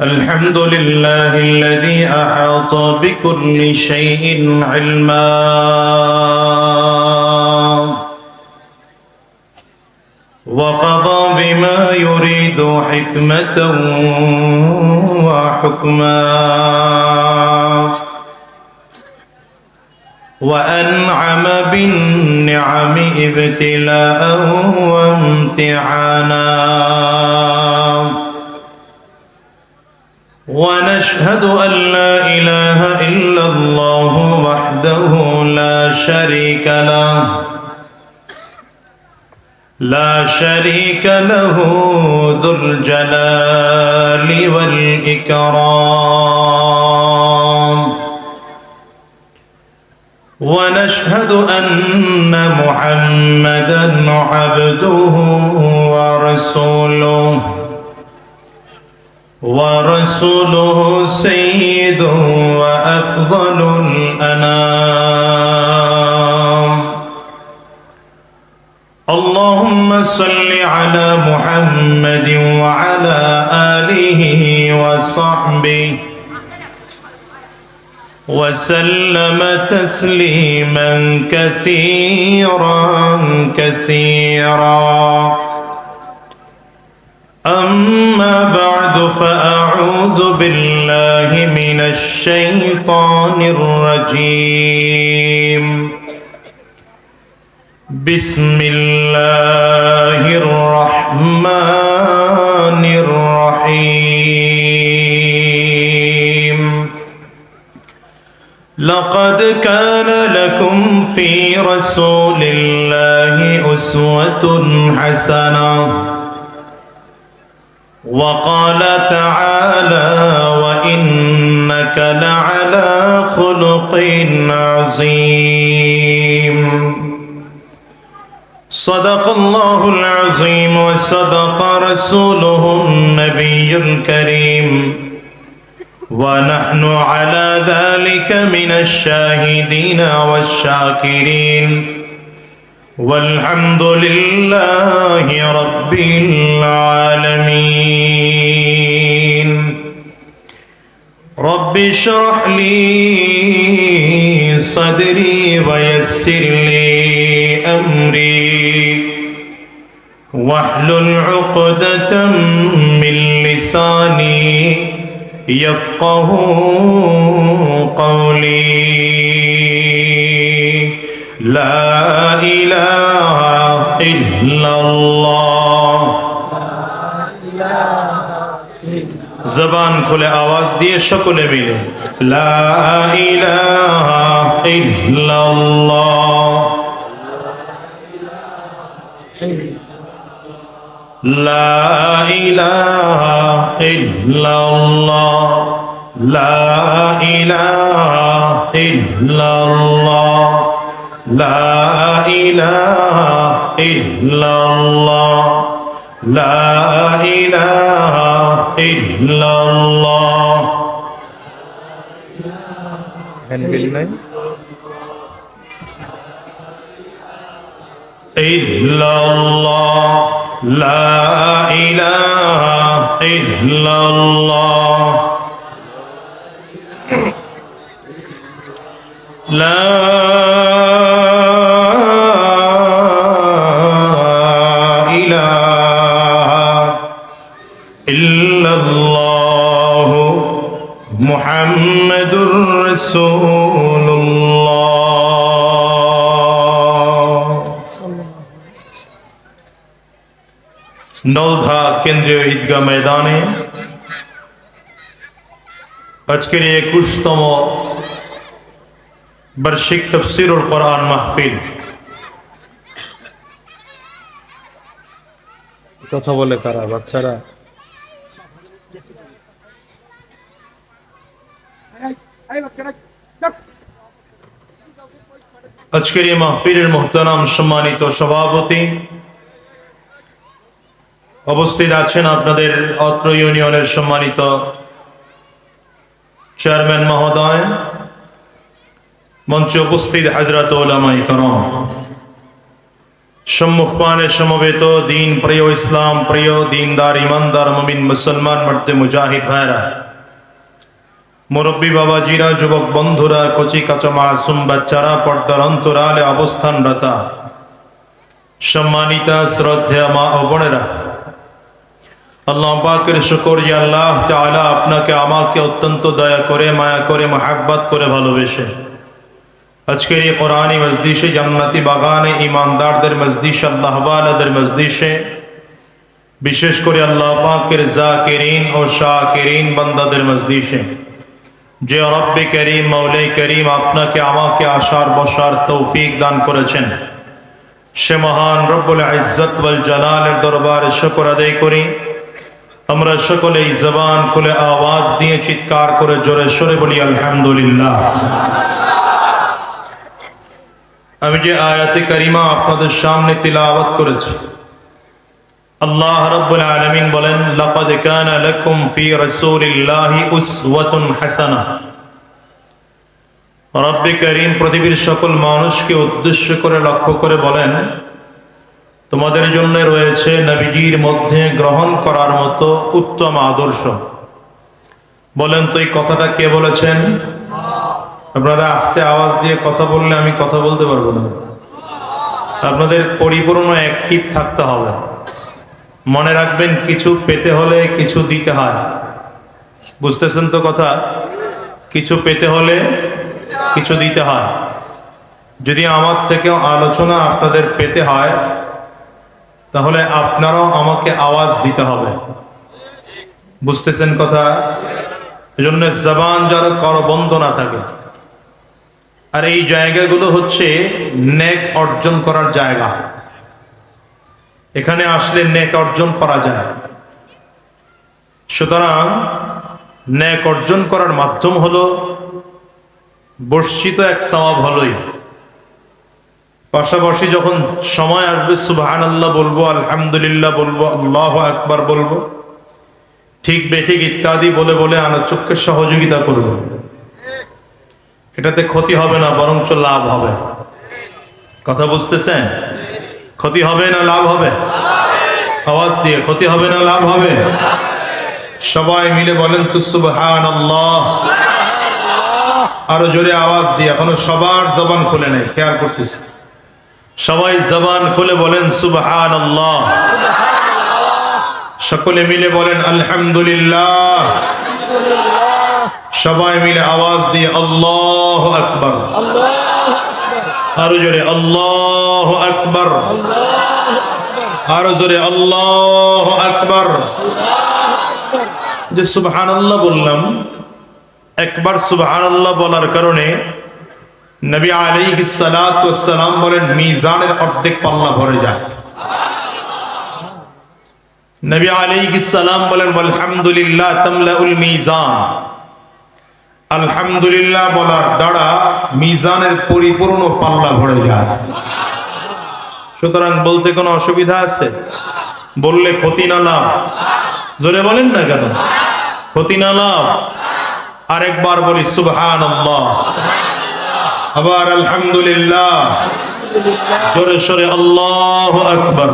الحمد لله الذي أحاط بكل شيء علما. وقضى بما يريد حكمة وحكما. وأنعم بالنعم ابتلاء وامتحانا. ونشهد أن لا إله إلا الله وحده لا شريك له. لا شريك له ذو الجلال والإكرام. ونشهد أن محمدا عبده ورسوله. ورسوله سيد وأفضل الأنام. اللهم صل على محمد وعلى آله وصحبه وسلم تسليما كثيرا كثيرا. أما بعد فأعوذ بالله من الشيطان الرجيم. بسم الله الرحمن الرحيم. لقد كان لكم في رسول الله أسوة حسنة. وقال تعالى وإنك لعلى خلق عظيم. صدق الله العظيم وصدق رسوله النبي الكريم. ونحن على ذلك من الشاهدين والشاكرين. والحمد لله رب العالمين. اشرح لي صدري ويسر لي أمري. واحلل عقدة من لساني يفقه قولي. لا إله إلا الله. জবান খুলে আওয়াজ দিয়ে সকলে মিলে, লা ইলাহা ইল্লাল্লাহ। লা ইলাহা ইল্লাল্লাহ। লা ইলাহা ইল্লাল্লাহ। লা ইলাহা ইল্লাল্লাহ। লা ইলাহা ইল্লাল্লাহ। হ্যান্ডবিল নাই? ইল্লাল্লাহ লা ইলাহা ইল্লাল্লাহ। লা ইলাহা নলধা কেন্দ্রীয় ঈদগাহ ময়দানে আজকের এই একুশতম বার্ষিক তফসিরুল কোরআন মাহফিল। কথা বলে কারা বাচ্চারা আজকের এই মাহফিলের মোহতারাম সম্মানিত সভাপতি। অবস্থিত আছেন আপনাদের অত্র ইউনিয়নের সম্মানিত চেয়ারম্যান মহোদয়, মঞ্চে উপস্থিত হাজরাত করম। সম্মুখপানে সমবেত দিন প্রিয় ইসলাম, প্রিয় দিনদার, ইমানদার, মমিন, মুসলমান, মর্দে মুজাহিদ ভাইরা মুরব্বী বাবাজিরা, যুবক বন্ধুরা, কচি কাঁচা মাসুম বাচ্চারা পর্দার অন্তরালে অবস্থানরতা। সম্মানিতা শ্রদ্ধা মা ও বোনেরা, আল্লাহ শুকর আল্লাহ তাআলা আপনাকে, আমাকে অত্যন্ত দয়া করে, মায়া করে, মাহাব্বাত করে ভালোবেসে। আজকের এই কোরআনী মজদিসে জান্নাতি বাগানে ইমানদারদের মজদিস আল্লাহ বালাদের মজদিসে বিশেষ করে আল্লাহ পাকের জাকিরিন ও শাকিরিন বান্দাদের মজদিসে যে রব্বে করিম মৌলাই করিম আপনাকে, আমাকে আসার, বসার তৌফিক দান করেছেন। সে মহান রব্বুল ইজ্জত ওয়াল জালালের দরবারে শুকর আদায় করি। আমরা সকলেই জবান খুলে আওয়াজ দিয়ে চিৎকার করে জোরে সরে বলি, আলহামদুলিল্লাহ। আমি যে আয়াতে করিমা আপনাদের সামনে তিলাওয়াত করেছি আল্লাহ রাব্বুল আলামিন বলেন, লাকাদ কানা লাকুম ফি রাসূলিল্লাহি উসওয়াতুন হাসানাহ রব্বে করিম পৃথিবীর সকল মানুষকে উদ্দেশ্য করে, লক্ষ্য করে বলেন, তোমাদের জন্য রয়েছে নবীজির মধ্যে গ্রহণ করার মতো উত্তম আদর্শ। বলেন তো এই কথাটা কে বলেছেন? আপনারা আস্তে আওয়াজ দিয়ে কথা বললে আমি কথা বলতে পারব না। আপনাদের পরিপূর্ণ অ্যাক্টিভ থাকতে হবে। মনে রাখবেন, কিছু পেতে হলে কিছু দিতে হয়। বুঝতেছেন তো কথা? কিছু পেতে হলে কিছু দিতে হয়। যদি আমার থেকেও আলোচনা আপনাদের পেতে হয়, তাহলে আপনারাও আমাকে আওয়াজ দিতে হবে। বুঝতেছেন কথা? এজন্য জবান যার কর বন্ধ না থাকে। আর এই জায়গাগুলো হচ্ছে নেক অর্জন করার জায়গা। এখানে আসলে নেক অর্জন করা যায়। সুতরাং নেক অর্জন করার মাধ্যম হলো বর্ষিত এক সওয়াব হলোই। পাশাপাশি যখন সময় আসবে সুবহান আল্লাহ বলব, আলহামদুলিল্লাহ বলব, আল্লাহ আকবার বলব, ঠিক বেঠিক ইত্যাদি বলে বলে আলোচককে সহযোগিতা করব। এটাতে ক্ষতি হবে না, বরঞ্চ লাভ হবে। কথা বুঝতেছেন? ক্ষতি হবে না লাভ হবে? আওয়াজ দিয়ে, ক্ষতি হবে না লাভ হবে? সবাই মিলে বলেন তো সুবহান আল্লাহ আরও জোরে আওয়াজ দিয়ে, এখনও সবার জবান খুলে নেই খেয়াল করতেছি? সবাই জবান খুলে বলেন সুবহান আল্লাহ সকলে মিলে বলেন, আলহামদুলিল্লাহ। সবাই মিলে আওয়াজ দিয়ে, আল্লাহ আকবর। আরও জোরে, আল্লাহ আকবর। আরও জোরে, আল্লাহ আকবর। যে সুবহান আল্লাহ বললাম, একবার সুবহান আল্লাহ বলার কারণে নবী ওয়াস সালাম বলেন, মিজানের অর্ধেক পাল্লা ভরে যায়। নবী আলাইহিস সালাম বলেন আলহামদুলিল্লাহ তামলাউল মিজান। আলহামদুলিল্লাহ বলার দ্বারা মিজানের পরিপূর্ণ পাল্লা ভরে যায়। সুতরাং বলতে কোনো অসুবিধা আছে? বললে ক্ষতি না লাভ। জোরে বলেন না কেন? ক্ষতি না লাভ। আরেকবার বলি সুবহান আবার আলহামদুলিল্লাহ। জোরে সরে, আল্লাহ আকবর।